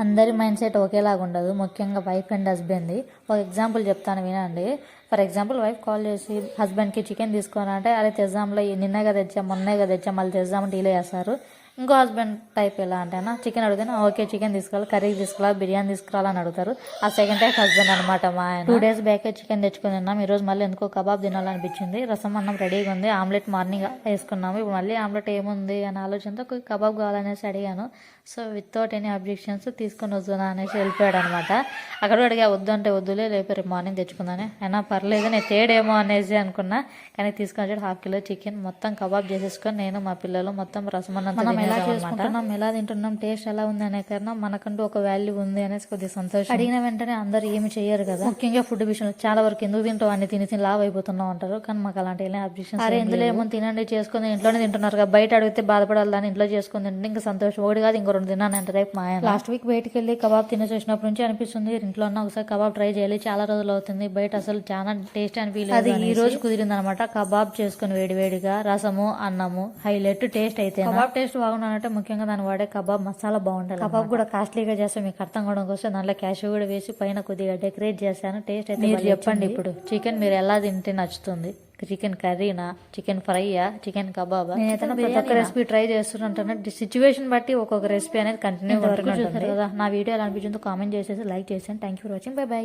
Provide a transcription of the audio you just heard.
అందరి mind set ఒకేలాగా ఉండదు. ముఖ్యంగా వైఫ్ అండ్ హస్బెండ్ది ఒక ఎగ్జాంపుల్ చెప్తాను వినండి. ఫర్ ఎగ్జాంపుల్ వైఫ్ కాల్ చేసి హస్బెండ్కి చికెన్ తీసుకొని అంటే అరే తెద్దాంలో నిన్నగా తెచ్చాం మొన్నగా తెచ్చాం మళ్ళీ తెద్దామంటే డీలే చేస్తారు. ఇంకో హస్బెండ్ టైప్ ఎలా అంటే చికెన్ అడిగితే ఓకే చికెన్ తీసుకురావాలి కర్రీ తీసుకురావాలి బిర్యానీ తీసుకురావాలని అడుగుతారు. ఆ సెకండ్ టైప్ హస్బెండ్ అనమాట మా ఆయన. టూ డేస్ బ్యాకే చికెన్ తెచ్చుకుని తిన్నాం. ఈరోజు మళ్ళీ ఎందుకో కబాబ్ తినాలనిపించింది. రసం అన్నం రెడీగా ఉంది. ఆమ్లెట్ మార్నింగ్ వేసుకున్నాము. ఇప్పుడు మళ్ళీ ఆమ్లెట్ ఏముంది అనే ఆలోచనతో ఒక కబాబ్ కావాలనేసి అడిగాను. సో వితౌట్ ఎనీ అబ్జెక్షన్స్ తీసుకొని వద్దునా అనేసి వెళ్ళిపోయాడు అనమాట అక్కడ కూడా అడిగా వద్దు అంటే వద్దులే లేకపోతే రేపు మార్నింగ్ తెచ్చుకుందానే. అయినా పర్లేదు నేను తేడేమో అనేసి అనుకున్నా. కానీ తీసుకొని వచ్చాడు హాఫ్ కిలో చికెన్ మొత్తం కబాబ్ చేసేసుకొని నేను మా పిల్లలు మొత్తం రసం అన్నం మనం ఎలా చేసుకుంటున్నాం ఎలా తింటున్నాం టేస్ట్ ఎలా ఉంది అనే కన్నా మనకంటూ ఒక వాల్యూ ఉంది అనేసి కొద్దిగా సంతోషం. అడిగిన వెంటనే అందరు ఏమి చేయరు కదా. ముఖ్యంగా ఫుడ్ విషయంలో చాలా వరకు ఎందుకు తింటావు అన్ని తిని తిని లావ్ అయిపోతున్నావు అంటారు. కానీ మాకు అలాంటి అబ్జెక్షన్ అరే ఇందులో ఏమో తినండి చేసుకొని ఇంట్లోనే తింటున్నారు కదా. బయట అడిగితే బాధపడాలి దాన్ని ఇంట్లో చేసుకొని తింటే ఇంకా సంతోషం. ఒకటి కాదు ఇంకో రెండు తిన్నాను అంటే రేపు మా లాస్ట్ వీక్ బయటికి వెళ్ళి కబాబ్ తినేసి వచ్చినప్పటి నుంచి అనిపిస్తుంది ఇంట్లో ఉన్న ఒకసారి కబాబ్ ట్రై చేయాలి. చాలా రోజులు అవుతుంది. బయట అసలు చాలా టేస్ట్ అనిపించలేదు అది ఈ రోజు కుదిరింది అనమాట కబాబ్ చేసుకుని వేడి వేడిగా రసము అన్నము హైలైట్ టేస్ట్ అయితే కబాబ్ టేస్ట్ బాగుండాలంటే ముఖ్యంగా దాని వాడే కబాబ్ మసాలా బాగుంటుంది కబాబ్ కూడా కాస్ట్లీగా చేస్తే మీకు అర్థం కావడం కోసం దాంట్లో క్యాష్ కూడా వేసి పైన కొద్దిగా డెకరేట్ చేశాను. టేస్ట్ అయితే మీరు చెప్పండి ఇప్పుడు. చికెన్ మీరు ఎలా తింటే నచ్చుతుంది? చికెన్ కర్రీనా చికెన్ ఫ్రైయా చికెన్ కబాబా? నేనైతే ప్రతి ఒక్క రెసిపీ ట్రై చేస్తుంటాను. సిచ్యువేషన్ బట్టి ఒక్కొక్క రెసిపీ అనేది కంటిన్యూ కదా? నా వీడియో ఎలా అనిపించిందో కామెంట్ చేసేసి లైక్ చేసాను thank you for watching bye bye